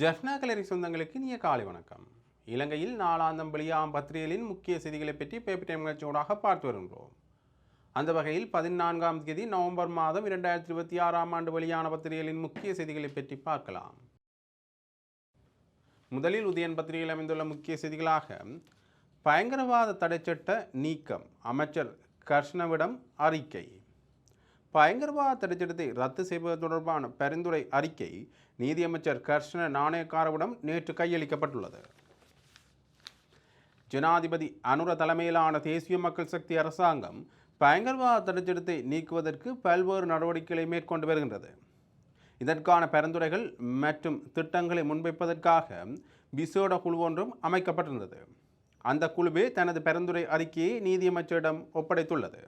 ஜெஃப்னா கலரி சொந்தங்களுக்கு இனிய காலை வணக்கம். இலங்கையில் நாளாந்தம் வெளியாம் பத்திரிகைகளின் முக்கிய செய்திகளை பற்றி பேப்பர் டைம் நிகழ்ச்சியோடாக பார்த்து வருகின்றோம். அந்த வகையில் பதினான்காம் தேதி நவம்பர் மாதம் இரண்டாயிரத்தி இருபத்தி ஆறாம் ஆண்டு வெளியான பத்திரிகைகளின் முக்கிய செய்திகளை பற்றி பார்க்கலாம். முதலில் உதயன் பத்திரிகையில் அமைந்துள்ள முக்கிய செய்திகளாக பயங்கரவாத தடைச்சட்ட நீக்கம் அமைச்சர் கர்ஷ்ணவிடம் அறிக்கை. பயங்கரவாத தடைச்சட்டத்தை ரத்து செய்வது தொடர்பான பரிந்துரை அறிக்கை நீதியமைச்சர் கர்ஷ்ண நாணயக்காரவிடம் நேற்று கையளிக்கப்பட்டுள்ளது. ஜனாதிபதி அனுர தலைமையிலான தேசிய மக்கள் சக்தி அரசாங்கம் பயங்கரவாத தடைச்சட்டத்தை நீக்குவதற்கு பல்வேறு நடவடிக்கைகளை மேற்கொண்டு வருகின்றது. இதற்கான பரிந்துரைகள் மற்றும் திட்டங்களை முன்வைப்பதற்காக விசேட குழு ஒன்றும் அமைக்கப்பட்டிருந்தது. அந்த குழுவே தனது பரிந்துரை அறிக்கையை நீதியமைச்சரிடம் ஒப்படைத்துள்ளது.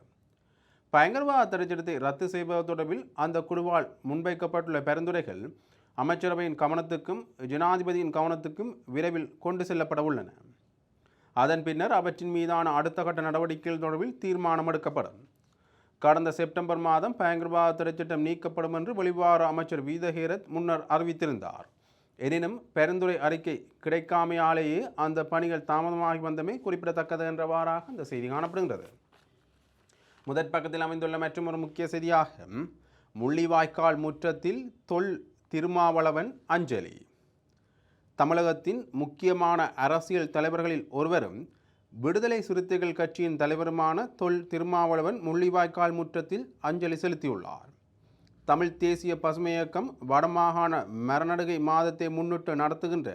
பயங்கரவாத தடைச்சட்டத்தை ரத்து செய்வது தொடர்பில் அந்த குழுவால் முன்வைக்கப்பட்டுள்ள பரிந்துரைகள் அமைச்சரவையின் கவனத்துக்கும் ஜனாதிபதியின் கவனத்துக்கும் விரைவில் கொண்டு செல்லப்பட உள்ளன. அதன் பின்னர் அவற்றின் மீதான அடுத்த கட்ட நடவடிக்கைகள் தொடர்பில் தீர்மானம் எடுக்கப்படும். கடந்த செப்டம்பர் மாதம் பயங்கரவாத தடைச்சட்டம் நீக்கப்படும் என்று வெளிவார அமைச்சர் வீதஹேரத் முன்னர் அறிவித்திருந்தார். எனினும் பரிந்துரை அறிக்கை கிடைக்காமையாலேயே அந்த பணிகள் தாமதமாகி வந்தமை குறிப்பிடத்தக்கது என்றவாறாக அந்த செய்தி காணப்படுகின்றது. முதற் பக்கத்தில் அமைந்துள்ள மற்றும் ஒரு முக்கிய செய்தியாக முள்ளிவாய்க்கால் முற்றத்தில் தொல் திருமாவளவன் அஞ்சலி. தமிழகத்தின் முக்கியமான அரசியல் தலைவர்களில் ஒருவரும் விடுதலை சிறுத்தைகள் கட்சியின் தலைவருமான தொல் திருமாவளவன் முள்ளிவாய்க்கால் முற்றத்தில் அஞ்சலி செலுத்தியுள்ளார். தமிழ் தேசிய பசுமை இயக்கம் வடமாகாண மரநடுகை மாதத்தை முன்னிட்டு நடத்துகின்ற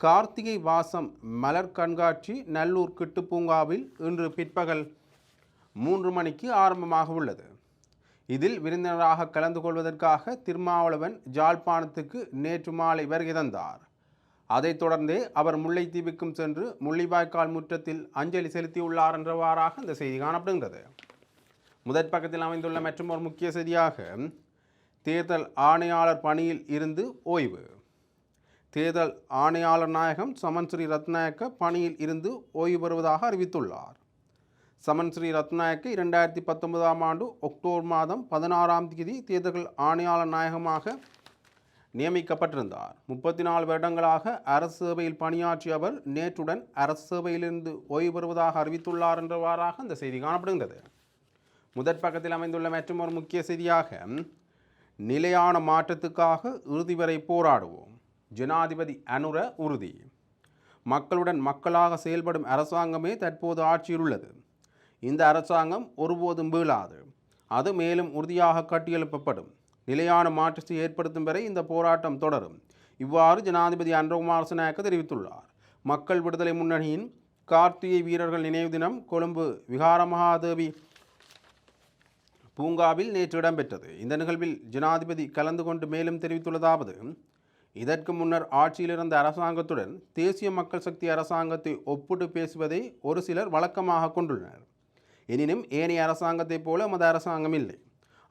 கார்த்திகை வாசம் மலர் கண்காட்சி நல்லூர் கிட்டுப்பூங்காவில் இன்று பிற்பகல் மூன்று மணிக்கு ஆரம்பமாக உள்ளது. இதில் விருந்தினராக கலந்து கொள்வதற்காக திருமாவளவன் ஜாழ்ப்பாணத்துக்கு நேற்று மாலை வருகை தந்தார். அதைத் தொடர்ந்தே அவர் முல்லைத்தீவுக்கும் சென்று முள்ளிவாய்க்கால் முற்றத்தில் அஞ்சலி செலுத்தியுள்ளார் என்றவாறாக இந்த செய்தி காணப்படுகின்றது. முதற் பக்கத்தில் அமைந்துள்ள மற்றும் ஒரு முக்கிய செய்தியாக தேர்தல் ஆணையாளர் பணியில் இருந்து ஓய்வு. தேர்தல் ஆணையாளர் நாயகம் சமன் ஸ்ரீ ரத்நாயக்க பணியில் இருந்து ஓய்வு பெறுவதாக அறிவித்துள்ளார். சமன் ஸ்ரீ ரத்நாயக்கு இரண்டாயிரத்தி பத்தொன்பதாம் ஆண்டு அக்டோபர் மாதம் பதினாறாம் தேதி தேர்தல்கள் ஆணையாளர் நாயகமாக நியமிக்கப்பட்டிருந்தார். முப்பத்தி நாலு வருடங்களாக அரசு சேவையில் பணியாற்றிய அவர் நேற்றுடன் அரசு சேவையிலிருந்து ஓய்வு பெறுவதாக அறிவித்துள்ளார் என்றவாறாக அந்த செய்தி காணப்படுகின்றது. முதற் பக்கத்தில் அமைந்துள்ள மற்றும் ஒரு முக்கிய செய்தியாக நிலையான மாற்றத்துக்காக இறுதி வரை போராடுவோம். ஜனாதிபதி அனுர உறுதி. மக்களுடன் மக்களாக செயல்படும் அரசாங்கமே தற்போது ஆட்சியில் உள்ளது. இந்த அரசாங்கம் ஒருபோதும் வீழாது. அது மேலும் உறுதியாக கட்டியெழுப்பப்படும். நிலையான மாற்றத்தை ஏற்படுத்தும் வரை இந்த போராட்டம் தொடரும். இவ்வாறு ஜனாதிபதி அன்றகுமார் நாயக்க தெரிவித்துள்ளார். மக்கள் விடுதலை முன்னணியின் கார்த்திகை வீரர்கள் நினைவு தினம் கொழும்பு விகாரமகாதேவி பூங்காவில் நேற்று இடம்பெற்றது. இந்த நிகழ்வில் ஜனாதிபதி கலந்து கொண்டு மேலும் தெரிவித்துள்ளதாவது இதற்கு முன்னர் ஆட்சியில் இருந்த அரசாங்கத்துடன் தேசிய மக்கள் சக்தி அரசாங்கத்தை ஒப்பிட்டு பேசுவதை ஒரு சிலர் வழக்கமாக கொண்டுள்ளனர். எனினும் ஏனைய அரசாங்கத்தைப் போல மத அரசாங்கம் இல்லை.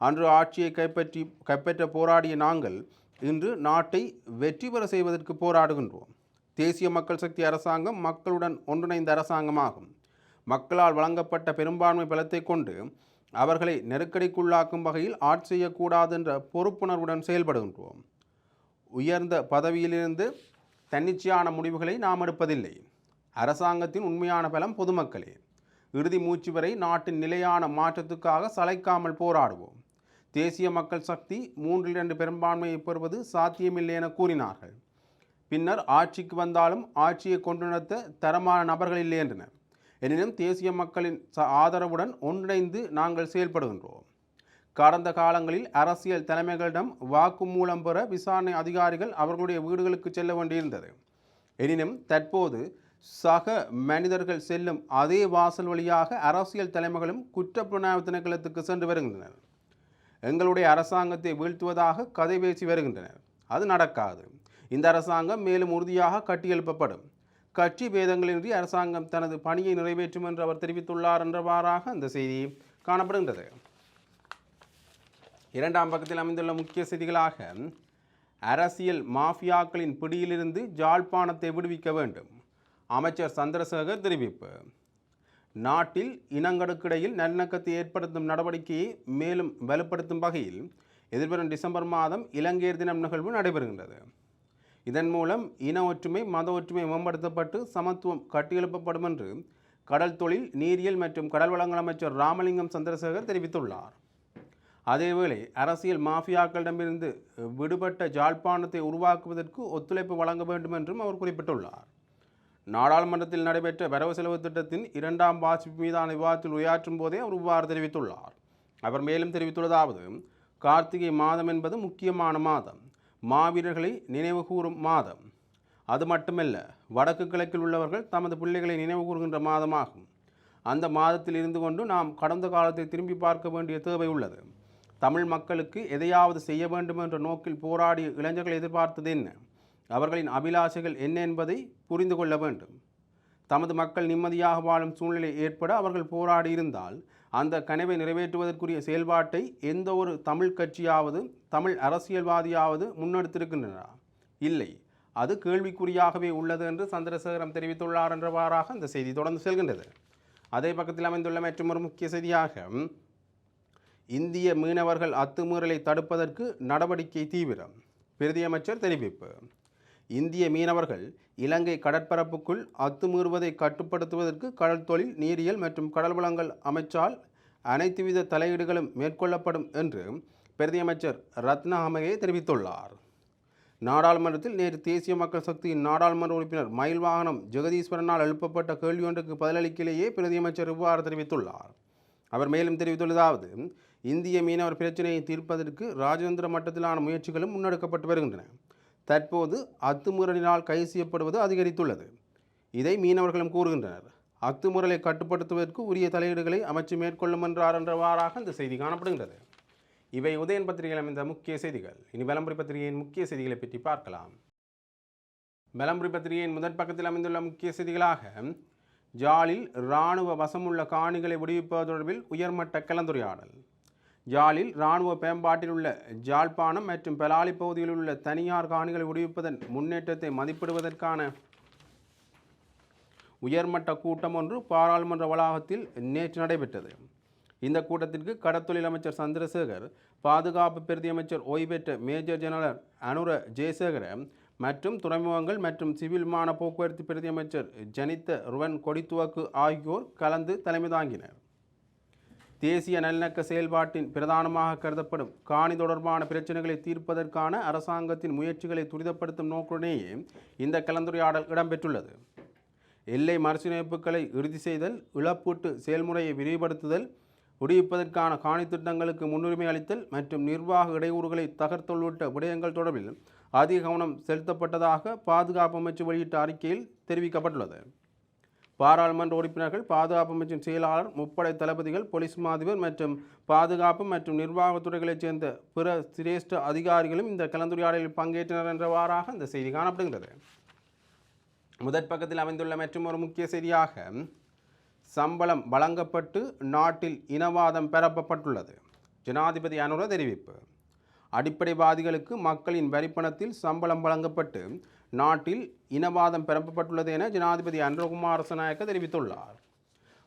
அன்று ஆட்சியை கைப்பற்றி கைப்பற்ற போராடிய நாங்கள் இன்று நாட்டை வெற்றி பெற செய்வதற்கு போராடுகின்றோம். தேசிய மக்கள் சக்தி அரசாங்கம் மக்களுடன் ஒன்றிணைந்த அரசாங்கமாகும். மக்களால் வழங்கப்பட்ட பெரும்பான்மை பலத்தை கொண்டு அவர்களை நெருக்கடிக்குள்ளாக்கும் வகையில் ஆட்சி செய்யக்கூடாது என்ற பொறுப்புணர்வுடன் செயல்படுகின்றோம். உயர்ந்த பதவியிலிருந்து தன்னிச்சையான முடிவுகளை நாம் எடுப்பதில்லை. அரசாங்கத்தின் உண்மையான பலம் பொதுமக்களே. இறுதி மூச்சு வரை நாட்டின் நிலையான மாற்றத்துக்காக சளைக்காமல் போராடுவோம். தேசிய மக்கள் சக்தி மூன்றில் இரண்டு பெரும்பான்மையை பெறுவது சாத்தியமில்லை என கூறினார்கள். பின்னர் ஆட்சிக்கு வந்தாலும் ஆட்சியை கொண்டு நடத்த தரமான நபர்கள் இல்லை என்றனர். எனினும் தேசிய மக்களின் ச ஆதரவுடன் ஒன்றிணைந்து நாங்கள் செயல்படுகின்றோம். கடந்த காலங்களில் அரசியல் தலைமைகளிடம் வாக்குமூலம் பெற விசாரணை அதிகாரிகள் அவர்களுடைய வீடுகளுக்கு செல்ல வேண்டியிருந்தது. எனினும் தற்போது சக மனிதர்கள் செல்லும் அதே வாசல் வழியாக அரசியல் தலைமைகளும் குற்றப்புலனாய்வு திணைக்களத்துக்கு சென்று வருகின்றனர். எங்களுடைய அரசாங்கத்தை வீழ்த்துவதாக கதை பேசி வருகின்றனர். அது நடக்காது. இந்த அரசாங்கம் மேலும் உறுதியாக கட்டியெழுப்பப்படும். கட்சி பேதங்களின்றி அரசாங்கம் தனது பணியை நிறைவேற்றும் என்று அவர் தெரிவித்துள்ளார் என்றவாறாக அந்த செய்தி காணப்படுகின்றது. இரண்டாம் பக்கத்தில் அமைந்துள்ள முக்கிய செய்திகளாக அரசியல் மாஃபியாக்களின் பிடியிலிருந்து ஜாழ்ப்பாணத்தை விடுவிக்க வேண்டும். அமைச்சர் சந்திரசேகர் தெரிவிப்பு. நாட்டில் இனங்களுக்கிடையில் நல்லிணக்கத்தை ஏற்படுத்தும் நடவடிக்கையை மேலும் வலுப்படுத்தும் வகையில் எதிர்வரும் டிசம்பர் மாதம் இலங்கையர் தினம் நிகழ்வு நடைபெறுகின்றது. இதன் மூலம் இன ஒற்றுமை மத ஒற்றுமை மேம்படுத்தப்பட்டு சமத்துவம் கட்டியெழுப்பப்படும் என்று கடல் தொழில் நீரியல் மற்றும் கடல் வளங்கள் அமைச்சர் ராமலிங்கம் சந்திரசேகர் தெரிவித்துள்ளார். அதேவேளை அரசியல் மாஃபியாக்களிடமிருந்து விடுபட்ட ஜாழ்ப்பாணத்தை உருவாக்குவதற்கு ஒத்துழைப்பு வழங்க வேண்டும் என்றும் அவர் குறிப்பிட்டுள்ளார். நாடாளுமன்றத்தில் நடைபெற்ற வரவு செலவு திட்டத்தின் இரண்டாம் வாசிப்பு மீதான விவாதத்தில் உரையாற்றும் போதே அவர் இவ்வாறு தெரிவித்துள்ளார். அவர் மேலும் தெரிவித்துள்ளதாவது கார்த்திகை மாதம் என்பது முக்கியமான மாதம். மாவீரர்களை நினைவு கூறும் மாதம். அது மட்டுமல்ல வடக்கு கிழக்கில் உள்ளவர்கள் தமது பிள்ளைகளை நினைவு கூறுகின்ற மாதமாகும். அந்த மாதத்தில் இருந்து கொண்டு நாம் கடந்த காலத்தை திரும்பி பார்க்க வேண்டிய தேவை உள்ளது. தமிழ் மக்களுக்கு எதையாவது செய்ய வேண்டும் என்ற நோக்கில் போராடிய இளைஞர்கள் எதிர்பார்த்தது என்ன? அவர்களின் அபிலாஷைகள் என்ன என்பதை புரிந்து கொள்ள வேண்டும். தமது மக்கள் நிம்மதியாக வாழும் சூழ்நிலை ஏற்பட அவர்கள் போராடி இருந்தால் அந்த கனவை நிறைவேற்றுவதற்குரிய செயல்பாட்டை எந்த ஒரு தமிழ் கட்சியாவது தமிழ் அரசியல்வாதியாவது முன்னெடுத்திருக்கின்றன இல்லை. அது கேள்விக்குறியாகவே உள்ளது என்று சந்திரசேகரம் தெரிவித்துள்ளார் என்றவாறாக இந்த செய்தி தொடர்ந்து செல்கின்றது. அதே பக்கத்தில் அமைந்துள்ள மற்றொரு முக்கிய செய்தியாக இந்திய மீனவர்கள் அத்துமீறலை தடுப்பதற்கு நடவடிக்கை தீவிரம். பிரதியமைச்சர் தெரிவிப்பு. இந்திய மீனவர்கள் இலங்கை கடற்பரப்புக்குள் அத்துமீறுவதை கட்டுப்படுத்துவதற்கு கடல் தொழில் நீரியல் மற்றும் கடல் வளங்கள் அமைச்சால் அனைத்துவித தலையீடுகளும் மேற்கொள்ளப்படும் என்று பிரதியமைச்சர் ரத்னா அமகே தெரிவித்துள்ளார். நாடாளுமன்றத்தில் நேற்று தேசிய மக்கள் சக்தியின் நாடாளுமன்ற உறுப்பினர் மயில் வாகனம் ஜெகதீஸ்வரனால் எழுப்பப்பட்ட கேள்வி ஒன்றுக்கு பதிலளிக்கிலேயே பிரதியமைச்சர் இவ்வாறு தெரிவித்துள்ளார். அவர் மேலும் தெரிவித்துள்ளதாவது இந்திய மீனவர் பிரச்சினையை தீர்ப்பதற்கு ராஜதந்திர மட்டத்திலான முயற்சிகளும் முன்னெடுக்கப்பட்டு வருகின்றன. தற்போது அத்துமுறலினால் கைது செய்யப்படுவது அதிகரித்துள்ளது. இதை மீனவர்களும் கூறுகின்றனர். அத்துமுறலை கட்டுப்படுத்துவதற்கு உரிய தலையீடுகளை அமைச்சு மேற்கொள்ளும் என்றார் என்றவாறாக இந்த செய்தி காணப்படுகின்றது. இவை உதயன் பத்திரிகையில் அமைந்த முக்கிய செய்திகள். இனி விளம்பரி பத்திரிகையின் முக்கிய செய்திகளை பற்றி பார்க்கலாம். விளம்பரி பத்திரிகையின் முதற் பக்கத்தில் அமைந்துள்ள முக்கிய செய்திகளாக ஜாலில் இராணுவ வசமுள்ள காணிகளை விடுவிப்பது தொடர்பில் உயர்மட்ட கலந்துரையாடல். ஜாலில் இராணுவ மேம்பாட்டில் உள்ள ஜாழ்ப்பாணம் மற்றும் பெலாலி பகுதியில் உள்ள தனியார் காணிகளை விடுவிப்பதன் முன்னேற்றத்தை மதிப்பிடுவதற்கான உயர்மட்ட கூட்டம் ஒன்று பாராளுமன்ற வளாகத்தில் நேற்று நடைபெற்றது. இந்த கூட்டத்திற்கு கடத்தொழில் அமைச்சர் சந்திரசேகர் பாதுகாப்பு பிரதி அமைச்சர் ஓய்வு பெற்ற மேஜர் ஜெனரல் அனுர ஜெயசேகர மற்றும் துறைமுகங்கள் மற்றும் சிவில் விமான போக்குவரத்து பிரதி அமைச்சர் ஜனித்த ருவன் கொடித்துவக்கு ஆகியோர் கலந்து தலைமை தாங்கினர். தேசிய நல்லிணக்க செயல்பாட்டின் பிரதானமாக கருதப்படும் காணி தொடர்பான பிரச்சனைகளை தீர்ப்பதற்கான அரசாங்கத்தின் முயற்சிகளை துரிதப்படுத்தும் நோக்குடனேயே இந்த கலந்துரையாடல் இடம்பெற்றுள்ளது. எல்லை மறுசீரமைப்புகளை இறுதி செய்தல் இழப்பீட்டு செயல்முறையை விரிவுபடுத்துதல் விடுவிப்பதற்கான காணி திட்டங்களுக்கு முன்னுரிமை அளித்தல் மற்றும் நிர்வாக இடையூறுகளை தகர்த்தல் உள்ளிட்ட விடயங்கள் தொடர்பில் அதிக கவனம் செலுத்தப்பட்டதாக பாதுகாப்பு அமைச்சு வெளியிட்ட அறிக்கையில் தெரிவிக்கப்பட்டுள்ளது. பாராளுமன்ற உறுப்பினர்கள் பாதுகாப்பு அமைச்சின் செயலாளர் முப்படை தளபதிகள் போலீஸ் மாதிபர் மற்றும் பாதுகாப்பு மற்றும் நிர்வாகத்துறைகளைச் சேர்ந்த பிற சிரேஷ்ட அதிகாரிகளும் இந்த கலந்துரையாடலில் பங்கேற்றனர் என்றவாறாக இந்த செய்தி காணப்படுகிறது முதற் பக்கத்தில் அமைந்துள்ள மற்றும் ஒரு முக்கிய செய்தியாக சம்பளம் வழங்கப்பட்டு நாட்டில் இனவாதம் பரப்பப்பட்டுள்ளது. ஜனாதிபதி அனுர தெரிவிப்பு. அடிப்படைவாதிகளுக்கு மக்களின் வரிப்பணத்தில் சம்பளம் வழங்கப்பட்டு நாட்டில் இனவாதம் பரப்பப்பட்டுள்ளது என ஜனாதிபதி அனுரகுமார் ரசநாயக்க தெரிவித்துள்ளார்.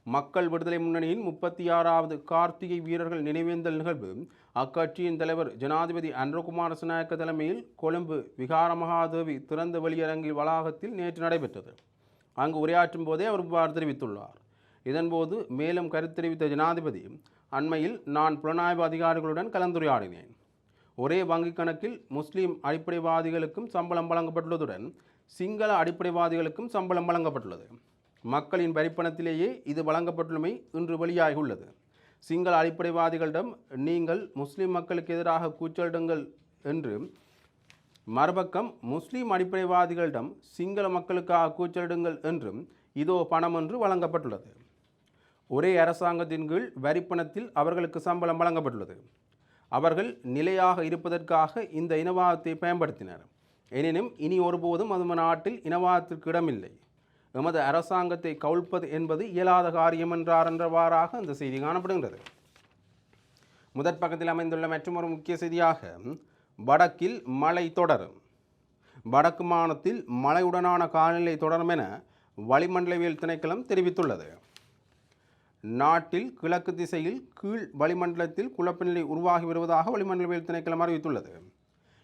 மக்கள் விடுதலை முன்னணியின் முப்பத்தி ஆறாவது கார்த்திகை வீரர்கள் நினைவேந்தல் நிகழ்வு. அக்கட்சியின் தலைவர் ஜனாதிபதி அன்ரகுமார் ரசநாயக்க தலைமையில் கொழும்பு விகாரமகாதேவி திறந்த வெளியரங்கில் வளாகத்தில் நேற்று நடைபெற்றது. அங்கு உரையாற்றும் போதே அவர் இவ்வாறு தெரிவித்துள்ளார். இதன்போது மேலும் கருத்து தெரிவித்த ஜனாதிபதி அண்மையில் நான் புலனாய்வு அதிகாரிகளுடன் கலந்துரையாடினேன். ஒரே வங்கிக் கணக்கில் முஸ்லீம் அடிப்படைவாதிகளுக்கும் சம்பளம் வழங்கப்பட்டுள்ளதுடன் சிங்கள அடிப்படைவாதிகளுக்கும் சம்பளம் வழங்கப்பட்டுள்ளது. மக்களின் வரிப்பணத்திலேயே இது வழங்கப்பட்டுள்ளமை இன்று வெளியாகியுள்ளது. சிங்கள அடிப்படைவாதிகளிடம் நீங்கள் முஸ்லீம் மக்களுக்கு எதிராக கூச்சலிடுங்கள் என்று மறுபக்கம் முஸ்லீம் அடிப்படைவாதிகளிடம் சிங்கள மக்களுக்காக கூச்சலிடுங்கள் என்றும் இதோ பணம் என்று வழங்கப்பட்டுள்ளது. ஒரே அரசாங்கத்தின் கீழ் வரிப்பணத்தில் அவர்களுக்கு சம்பளம் வழங்கப்பட்டுள்ளது. அவர்கள் நிலையாக இருப்பதற்காக இந்த இனவாதத்தை பயன்படுத்தினர். எனினும் இனி ஒருபோதும் அது நாட்டில் இனவாதத்திற்கு இடமில்லை. எமது அரசாங்கத்தை கவிழ்ப்பது என்பது இயலாத காரியம் என்றார் என்றவாறாக இந்த செய்தி காணப்படுகின்றது. முதற் பக்கத்தில் அமைந்துள்ள மற்றொரு முக்கிய செய்தியாக வடக்கில் மழை தொடரும். வடக்கு மாநிலத்தில் மழையுடனான காலநிலை தொடரும் என வளிமண்டலவியல் திணைக்களம் தெரிவித்துள்ளது. நாட்டில் கிழக்கு திசையில் கீழ் வளிமண்டலத்தில் குழப்பநிலை உருவாகி வருவதாக வளிமண்டலவியல் திணைக்களம் அறிவித்துள்ளது.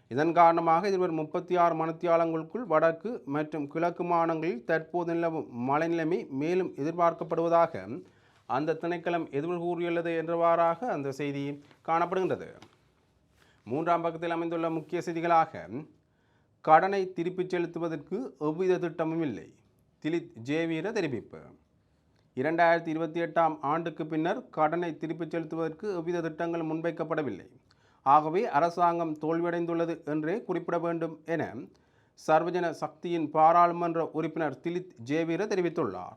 இதன் காரணமாக எதிர்வரும் முப்பத்தி ஆறு மணித்தியாலங்களுக்குள் வடக்கு மற்றும் கிழக்கு மாநிலங்களில் தற்போது நிலவும் மழை நிலைமை மேலும் எதிர்பார்க்கப்படுவதாக அந்த திணைக்களம் எதிர்வு கூறியுள்ளது என்றவாறாக அந்த செய்தி காணப்படுகின்றது. மூன்றாம் பக்கத்தில் அமைந்துள்ள முக்கிய செய்திகளாக கடனை திருப்பிச் செலுத்துவதற்கு எவ்வித திட்டமும் இல்லை. திலித் ஜேவீர தெரிவிப்பு. இரண்டாயிரத்தி இருபத்தி எட்டாம் ஆண்டுக்கு பின்னர் கடனை திருப்பிச் செலுத்துவதற்கு எவ்வித திட்டங்கள் முன்வைக்கப்படவில்லை. ஆகவே அரசாங்கம் தோல்வியடைந்துள்ளது என்றே குறிப்பிட வேண்டும் என சர்வஜன சக்தியின் பாராளுமன்ற உறுப்பினர் திலித் ஜேவீர தெரிவித்துள்ளார்.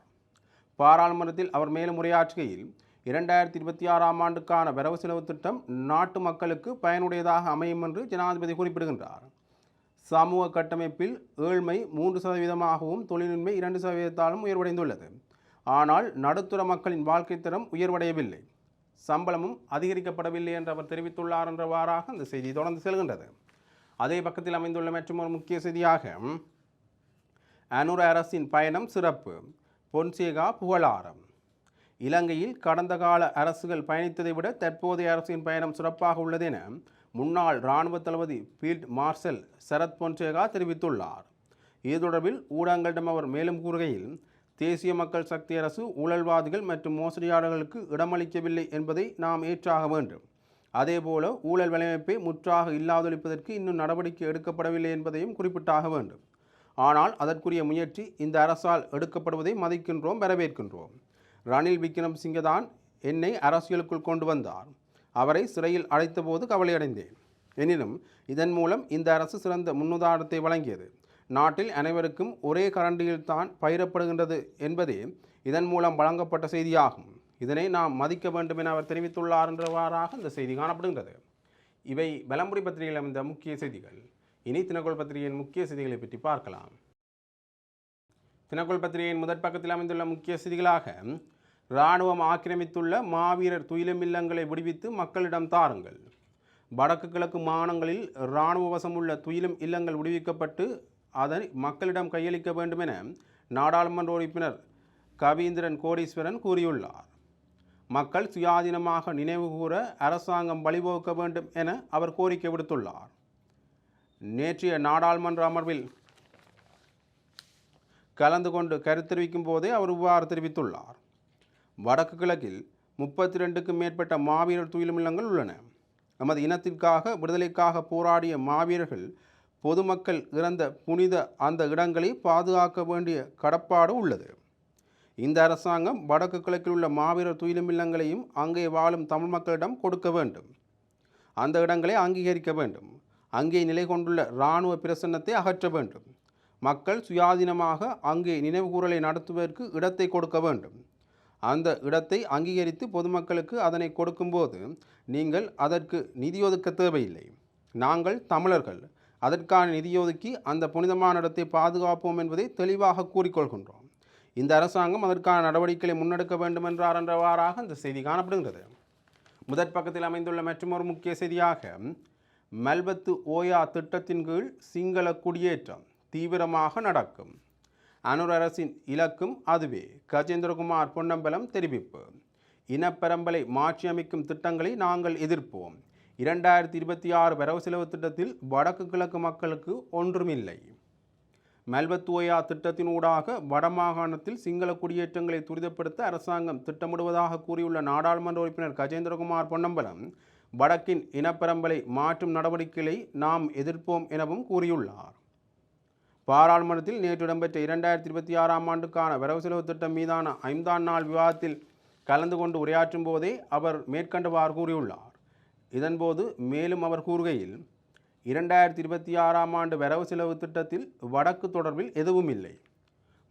பாராளுமன்றத்தில் அவர் மேலும் உரையாற்றுகையில் இரண்டாயிரத்தி இருபத்தி ஆறாம் ஆண்டுக்கான வரவு செலவு திட்டம் நாட்டு மக்களுக்கு பயனுடையதாக அமையும் என்று ஜனாதிபதி குறிப்பிடுகின்றார். சமூக கட்டமைப்பில் ஏழ்மை மூன்று சதவீதமாகவும் தொழிலின்மை இரண்டு சதவீதத்தாலும் உயர்வடைந்துள்ளது. ஆனால் நடுத்தர மக்களின் வாழ்க்கை தரம் உயர்வடையவில்லை. சம்பளமும் அதிகரிக்கப்படவில்லை என்று அவர் தெரிவித்துள்ளார் என்றவாறாக அந்த செய்தி தொடர்ந்து செல்கின்றது. அதே பக்கத்தில் அமைந்துள்ள மற்றும் ஒரு முக்கிய செய்தியாக அனுர அரசின் பயணம் சிறப்பு பொன்சேகா புகழாரம். இலங்கையில் கடந்த கால அரசுகள் பயணித்ததை விட தற்போதைய அரசின் பயணம் சிறப்பாக உள்ளது என முன்னாள் இராணுவ தளபதி ஃபீல்ட் மார்ஷல் சரத் பொன்சேகா தெரிவித்துள்ளார். இது தொடர்பில் ஊடகங்களிடம் அவர் மேலும் கூறுகையில் தேசிய மக்கள் சக்தி அரசு ஊழல்வாதிகள் மற்றும் மோசடியாளர்களுக்கு இடமளிக்கவில்லை என்பதை நாம் ஏற்றாக வேண்டும். அதேபோல ஊழல் வலையமைப்பை முற்றாக இல்லாதொழிப்பதற்கு இன்னும் நடவடிக்கை எடுக்கப்படவில்லை என்பதையும் குறிப்பிட்டாக வேண்டும். ஆனால் அதற்குரிய முயற்சி இந்த அரசால் எடுக்கப்படுவதை மதிக்கின்றோம் வரவேற்கின்றோம். ரணில் விக்ரம்சிங்க தான் என்னை அரசியலுக்குள் கொண்டு வந்தார். அவரை சிறையில் அழைத்தபோது கவலையடைந்தேன். எனினும் இதன் மூலம் இந்த அரசு சிறந்த முன்னுதாரணத்தை வழங்கியது. நாட்டில் அனைவருக்கும் ஒரே கரண்டியில் தான் பயிரப்படுகின்றது என்பதே இதன் மூலம் வழங்கப்பட்ட செய்தியாகும். இதனை நாம் மதிக்க வேண்டும் என அவர் தெரிவித்துள்ளார் என்றவாறாக இந்த செய்தி காணப்படுகின்றது. இவை பலம்புரி பத்திரிகையில் அமைந்த முக்கிய செய்திகள். இனி தினக்கோள் பத்திரிகையின் முக்கிய செய்திகளை பற்றி பார்க்கலாம். தினக்கோள் பத்திரிகையின் முதற் பக்கத்தில் அமைந்துள்ள முக்கிய செய்திகளாக இராணுவம் ஆக்கிரமித்துள்ள மாவீரர் துயிலமில்லங்களை விடுவித்து மக்களிடம் தாருங்கள். வடக்கு கிழக்கு மாநிலங்களில் இராணுவ வசமுள்ள துயிலும் இல்லங்கள் விடுவிக்கப்பட்டு அதை மக்களிடம் கையளிக்க வேண்டும் என நாடாளுமன்ற உறுப்பினர் கவீந்திரன் கோடீஸ்வரன் கூறியுள்ளார். மக்கள் சுயாதீனமாக நினைவுகூர அரசாங்கம் வழிவகுக்க வேண்டும் என அவர் கோரிக்கை விடுத்துள்ளார். நேற்றைய நாடாளுமன்ற அமர்வில் கலந்து கொண்டு கருத்தெரிவிக்கும் போதே அவர் இவ்வாறு தெரிவித்துள்ளார். வடக்கு கிழக்கில் முப்பத்தி ரெண்டுக்கும் மேற்பட்ட மாவீரர் துயிலுமில்லங்கள் உள்ளன. நமது இனத்திற்காக விடுதலைக்காக போராடிய மாவீரர்கள் பொதுமக்கள் இறந்த புனித அந்த இடங்களை பாதுகாக்க வேண்டிய கடப்பாடு உள்ளது. இந்த அரசாங்கம் வடக்கு கிழக்கில் உள்ள மாவீரர் துயிலுமில்லங்களையும் அங்கே வாழும் தமிழ் மக்களிடம் கொடுக்க வேண்டும். அந்த இடங்களை அங்கீகரிக்க வேண்டும். அங்கே நிலை கொண்டுள்ள இராணுவ பிரசன்னத்தை அகற்ற வேண்டும். மக்கள் சுயாதீனமாக அங்கே நினைவுகூரலை நடத்துவதற்கு இடத்தை கொடுக்க வேண்டும். அந்த இடத்தை அங்கீகரித்து பொதுமக்களுக்கு அதனை கொடுக்கும்போது நீங்கள் அதற்கு நிதி ஒதுக்க தேவையில்லை. நாங்கள் தமிழர்கள். அதற்கான நிதியொதுக்கி அந்த புனிதமான இடத்தை பாதுகாப்போம் என்பதை தெளிவாக கூறிக்கொள்கின்றோம். இந்த அரசாங்கம் அதற்கான நடவடிக்கைகளை முன்னெடுக்க வேண்டும் என்றார் என்றவாறாக இந்த செய்தி காணப்படுகிறது முதற் பக்கத்தில் அமைந்துள்ள மற்றொரு முக்கிய செய்தியாக மெல்பத்து ஓயா திட்டத்தின் கீழ் சிங்கள குடியேற்றம் தீவிரமாக நடக்கும். அனுர் அரசின் இலக்கும் அதுவே. கஜேந்திரகுமார் பொன்னம்பலம் தெரிவிப்பு. இனப்பெரம்பலை மாற்றியமைக்கும் திட்டங்களை நாங்கள் எதிர்ப்போம். இரண்டாயிரத்தி இருபத்தி ஆறு வரவு செலவு திட்டத்தில் வடக்கு கிழக்கு மக்களுக்கு ஒன்றுமில்லை. மெல்பத்துவோயா திட்டத்தினூடாக வடமாகாணத்தில் சிங்கள குடியேற்றங்களை துரிதப்படுத்த அரசாங்கம் திட்டமிடுவதாக கூறியுள்ள நாடாளுமன்ற உறுப்பினர் கஜேந்திரகுமார் பொன்னம்பலம் வடக்கின் இனப்பெரம்பலை மாற்றும் நடவடிக்கைகளை நாம் எதிர்ப்போம் எனவும் கூறியுள்ளார். பாராளுமன்றத்தில் நேற்று இடம்பெற்ற இரண்டாயிரத்தி இருபத்தி ஆறாம் ஆண்டுக்கான வரவு செலவு திட்டம் மீதான ஐந்தாம் நாள் விவாதத்தில் கலந்து கொண்டு உரையாற்றும் போதே அவர் மேற்கண்டவாறு கூறியுள்ளார். இதன்போது மேலும் அவர் கூறுகையில் இரண்டாயிரத்தி இருபத்தி ஆறாம் ஆண்டு வரவு செலவு திட்டத்தில் வடக்கு தொடர்பில் எதுவும் இல்லை.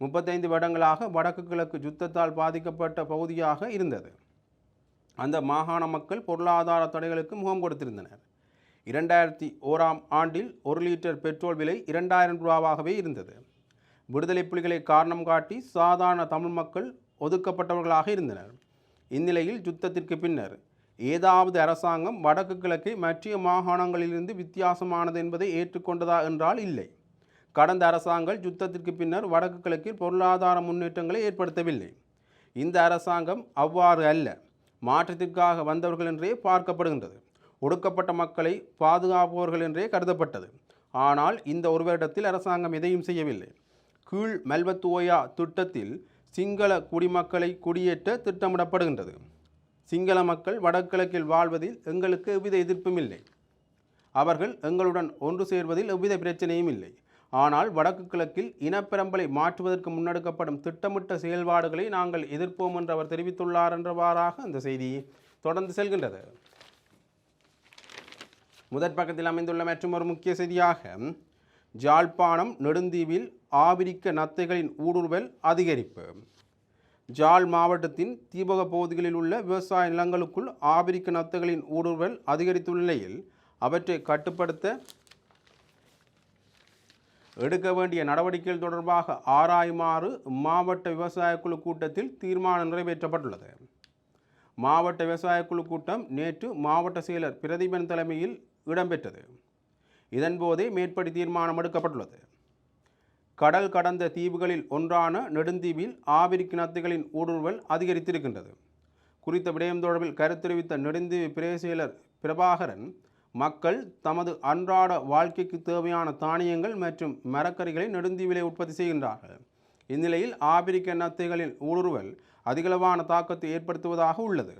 முப்பத்தைந்து வருடங்களாக வடக்கு கிழக்கு யுத்தத்தால் பாதிக்கப்பட்ட பகுதியாக இருந்தது. அந்த மாகாண மக்கள் பொருளாதார தடைகளுக்கு முகம் கொடுத்திருந்தனர். இரண்டாயிரத்தி ஓராம் ஆண்டில் ஒரு லிட்டர் பெட்ரோல் விலை இரண்டாயிரம் ரூபாவாகவே இருந்தது. விடுதலை புலிகளை காரணம் காட்டி சாதாரண தமிழ் மக்கள் ஒதுக்கப்பட்டவர்களாக இருந்தனர். இந்நிலையில் யுத்தத்திற்கு பின்னர் ஏதாவது அரசாங்கம் வடக்கு கிழக்கை மற்றிய மாகாணங்களிலிருந்து வித்தியாசமானது என்பதை ஏற்றுக்கொண்டதா என்றால் இல்லை. கடந்த அரசாங்கம் யுத்தத்திற்கு பின்னர் வடக்கு கிழக்கில் பொருளாதார முன்னேற்றங்களை ஏற்படுத்தவில்லை. இந்த அரசாங்கம் அவ்வாறு அல்ல. மாற்றத்திற்காக வந்தவர்கள் என்றே பார்க்கப்படுகின்றது. ஒடுக்கப்பட்ட மக்களை பாதுகாப்பவர்கள் என்றே கருதப்பட்டது. ஆனால் இந்த ஒரு வருடத்தில் அரசாங்கம் எதையும் செய்யவில்லை. கீழ் மெல்வத்துவோயா திட்டத்தில் சிங்கள குடிமக்களை குடியேற்ற திட்டமிடப்படுகின்றது. சிங்கள மக்கள் வடகிழக்கில் வாழ்வதில் எங்களுக்கு எவ்வித எதிர்ப்பும் இல்லை. அவர்கள் எங்களுடன் ஒன்று சேர்வதில் எவ்வித பிரச்சனையும் இல்லை. ஆனால் வடக்கு கிழக்கில் இனப்பெரம்பலை மாற்றுவதற்கு முன்னெடுக்கப்படும் திட்டமிட்ட செயல்பாடுகளை நாங்கள் எதிர்ப்போம் என்று அவர் தெரிவித்துள்ளார் என்றவாறாக அந்த செய்தி தொடர்ந்து செல்கின்றது. முதற் பக்கத்தில் அமைந்துள்ள மற்றும் ஒரு முக்கிய செய்தியாக ஜாழ்ப்பாணம் நெடுந்தீவில் ஆபிரிக்க நத்தைகளின் ஊடுருவல் அதிகரிப்பு. ஜாழ் மாவட்டத்தின் தீபக பகுதிகளில் உள்ள விவசாய நிலங்களுக்குள் ஆபிரிக்க நத்தைகளின் ஊடுருவல் அதிகரித்துள்ள நிலையில் அவற்றை கட்டுப்படுத்த எடுக்க வேண்டிய நடவடிக்கைகள் தொடர்பாக ஆராயுமாறு மாவட்ட விவசாய குழு கூட்டத்தில் தீர்மானம் நிறைவேற்றப்பட்டுள்ளது. மாவட்ட விவசாய குழு கூட்டம் நேற்று மாவட்ட செயலர் பிரதீபன் தலைமையில் இடம்பெற்றது. இதன்போதே மேற்படி தீர்மானம் எடுக்கப்பட்டுள்ளது. கடல் கடந்த தீவுகளில் ஒன்றான நெடுந்தீவில் ஆபிரிக்க நத்தைகளின் ஊடுருவல் அதிகரித்திருக்கின்றது. குறித்த விடயம் தொடர்பில் கருத்தெரிவித்த நெடுந்தீவு பிரேசியலர் பிரபாகரன் மக்கள் தமது அன்றாட வாழ்க்கைக்கு தேவையான தானியங்கள் மற்றும் மரக்கறிகளை நெடுந்தீவிலே உற்பத்தி செய்கின்றார்கள். இந்நிலையில் ஆபிரிக்க நத்தைகளின் ஊடுருவல் அதிகளவான தாக்கத்தை ஏற்படுத்துவதாக உள்ளது.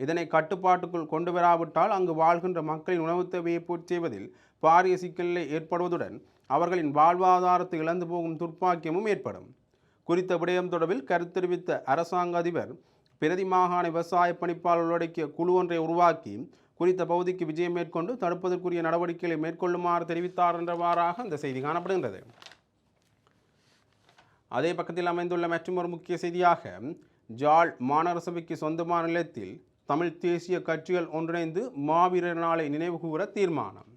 இதனை கட்டுப்பாட்டுக்குள் கொண்டு வராவிட்டால் அங்கு வாழ்கின்ற மக்களின் உணவுத் தேவையை பூர்த்தி செய்வதில் பாரிய சிக்கல்களை ஏற்படுவதுடன் அவர்களின் வாழ்வாதாரத்தை இழந்து போகும் துர்ப்பாக்கியமும் ஏற்படும். குறித்த விடயம் தொடர்பில் கருத்தெரிவித்த அரசாங்க அதிபர் பிரதி மாகாண விவசாய பணிப்பாளர் உள்ளடக்கிய குழு ஒன்றை உருவாக்கி குறித்த பகுதிக்கு விஜயம் மேற்கொண்டு தடுப்பதற்குரிய நடவடிக்கைகளை மேற்கொள்ளுமாறு தெரிவித்தார் என்றவாறாக அந்த செய்தி காணப்படுகின்றது. அதே பக்கத்தில் அமைந்துள்ள மற்றொரு முக்கிய செய்தியாக ஜாழ் மாநரசபைக்கு சொந்தமான நிலத்தில் தமிழ் தேசிய கட்சிகள் ஒன்றிணைந்து மாவீரர் நாளை நினைவுகூர தீர்மானம்.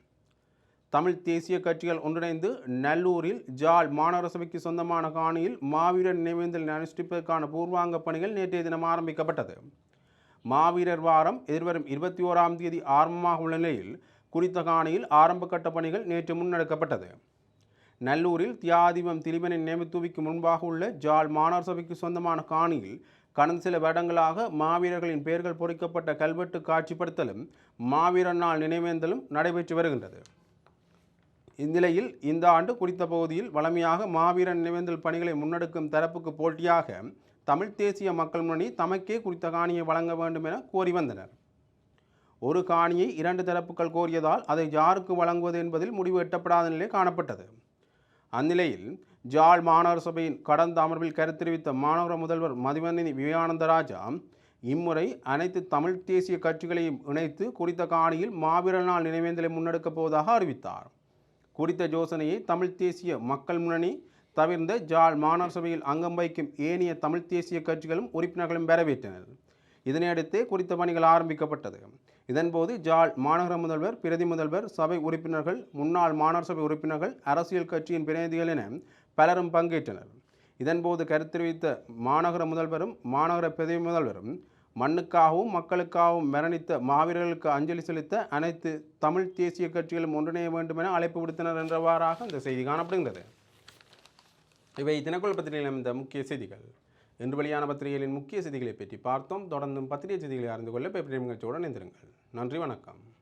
தமிழ் தேசிய கட்சிகள் ஒன்றிணைந்து நல்லூரில் ஜாழ் மாநகர சபைக்கு சொந்தமான காணியில் மாவீரர் நினைவேந்தல் அனுஷ்டிப்பதற்கான பூர்வாங்க பணிகள் நேற்றைய தினம் ஆரம்பிக்கப்பட்டது. மாவீரர் வாரம் எதிர்வரும் இருபத்தி ஓராம் தேதி ஆரம்பமாக உள்ள நிலையில் குறித்த காணியில் ஆரம்பகட்ட பணிகள் நேற்று முன்னெடுக்கப்பட்டது. நல்லூரில் தியாதிபம் திரிமனின் நியமித்துவிக்கு முன்பாக உள்ள ஜாழ் மாநகர சபைக்கு சொந்தமான காணியில் கடந்த சில வருடங்களாக மாவீரர்களின் பெயர்கள் பொறிக்கப்பட்ட கல்வெட்டு காட்சிப்படுத்தலும் மாவீரர் நாள் நினைவேந்தலும் நடைபெற்று வருகின்றது. இந்நிலையில் இந்த ஆண்டு குறித்த பகுதியில் வளமையாக மாவீரன் நினைவேந்தல் பணிகளை முன்னெடுக்கும் தரப்புக்கு போட்டியாக தமிழ் தேசிய மக்கள் முன்னணி தமக்கே குறித்த காணியை வழங்க வேண்டும் என கோரி வந்தனர். ஒரு காணியை இரண்டு தரப்புகள் கோரியதால் அதை யாருக்கு வழங்குவது என்பதில் முடிவு எட்டப்படாத நிலை காணப்பட்டது. அந்நிலையில் ஜாழ் மாநகர சபையின் கடந்த அமர்வில் கருத்தெரிவித்த மாநகர முதல்வர் மதிவநிதி விவேகானந்தராஜா இம்முறை அனைத்து தமிழ் தேசிய கட்சிகளையும் இணைத்து குறித்த காணியில் மாவீரர் நாள் நினைவேந்தலை முன்னெடுக்கப் போவதாக அறிவித்தார். குறித்த யோசனையை தமிழ் தேசிய மக்கள் முன்னணி தவிர்ந்த ஜாழ் மாநகர சபையில் அங்கம் வகிக்கும் ஏனைய தமிழ் தேசிய கட்சிகளும் உறுப்பினர்களும் வரவேற்றனர். இதனையடுத்து குறித்த பணிகள் ஆரம்பிக்கப்பட்டது. இதன்போது ஜாழ் மாநகர முதல்வர் பிரதி முதல்வர் சபை உறுப்பினர்கள் முன்னாள் மாநகர சபை உறுப்பினர்கள் அரசியல் கட்சியின் பிரதிநிதிகள் என பலரும் பங்கேற்றனர். இதன்போது கருத்தெரிவித்த மாநகர முதல்வரும் மாநகர பிரதி முதல்வரும் மண்ணுக்காகவும் மக்களுக்காகவும் மரணித்த மாவீரர்களுக்கு அஞ்சலி செலுத்த அனைத்து தமிழ் தேசிய கட்சிகளும் ஒன்றிணைய வேண்டும் என அழைப்பு விடுத்தனர் என்றவாறாக இந்த செய்தி காணப்படுகின்றது. இவை தினக்குள் பத்திரிகையில் அமைந்த முக்கிய செய்திகள். இன்று வெளியான பத்திரிகைகளின் முக்கிய செய்திகளை பற்றி பார்த்தோம். தொடர்ந்தும் பத்திரிகை செய்திகளை அறிந்து கொள்ள பேப்பர் நிகழ்ச்சியுடன் இணைந்திருங்கள். நன்றி வணக்கம்.